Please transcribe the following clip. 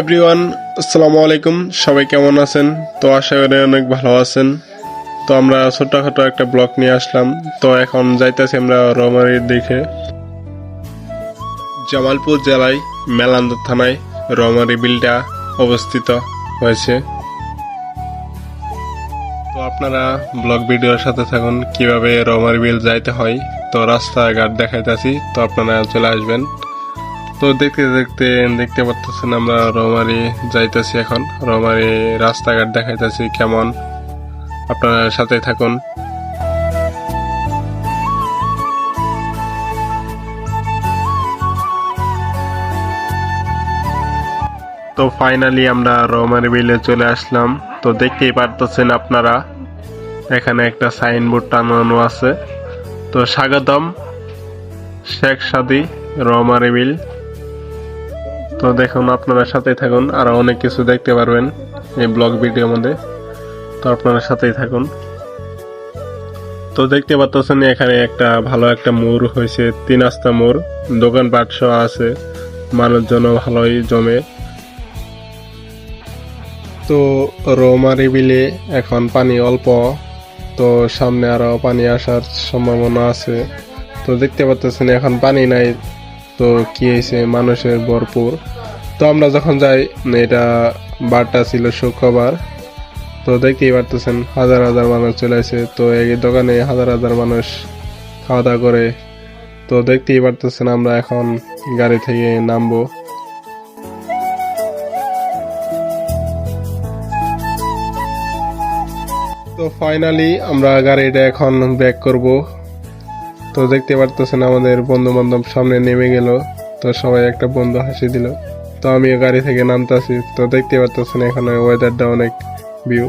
Everyone, আসসালামু আলাইকুম। সবাই কেমন আছেন? তো আশা করি অনেক ভালো আছেন। তো আমরা ছোটখাটো একটা ব্লক নিয়ে আসলাম। তো এখন যাইতেছি আমরা রমারির দিকে। জামালপুর জেলায় মেলান্দ থানায় রমারি বিলটা অবস্থিত হয়েছে। তো আপনারা ব্লগ ভিডিওর সাথে থাকুন, কীভাবে রমারি বিল যাইতে হয়। তো রাস্তাঘাট দেখাইতেছি, তো আপনারা চলে আসবেন। তো দেখতে দেখতে দেখতে পারতেছেন আমরা রমারি যাইতেছি এখন। রমারি রাস্তাঘাট দেখাইতেছি কেমন। আপনারা সাথে থাকুন। তো ফাইনালি আমরা রমারি বিলে চলে আসলাম। তো দেখতেই পারতেছেন আপনারা, এখানে একটা সাইনবোর্ড টানানো আছে। তো স্বাগতম শেখ সাদি রমারি বিল। তো দেখুন, আপনারা সাথেই থাকুন। আর অনেক কিছু দেখতে পারবেন এই ব্লগ ভিডিওর মধ্যে। তো আপনারা সাথেই থাকুন। তো দেখতে পাচ্ছেন, এখানে একটা ভালো একটা মোড় হয়েছে তিন আস্তা মোড়। দোকানপাট সহ আছে। মানুষজন ভালোই জমে। তো রৌমারি বিলে এখন পানি অল্প। তো সামনে আরও পানি আসার সম্ভাবনা আছে। তো দেখতে পাচ্ছেন, এখন পানি নাই। তো কি হয়েছে মানুষের ভরপুর। তো আমরা যখন যাই, এটা বারটা ছিল শুক্রবার। তো দেখতেই পারতেছেন, হাজার হাজার মানুষ চলে আসে। তো এই দোকানে হাজার হাজার মানুষ খাওয়া দাওয়া করে। তো দেখতেই পারতেছেন আমরা এখন গাড়ি থেকে নামবো। তো ফাইনালি আমরা গাড়িটা এখন ব্যাক করব। তো দেখতে পারতেছেন আমাদের বন্ধু বান্ধব সামনে নেমে গেল। তো সবাই একটা বন্ধু হাসি দিল। তো আমিও গাড়ি থেকে নামতাছি। তো দেখতে পারতেছেন এখানে ওয়েদারটা অনেক ভিউ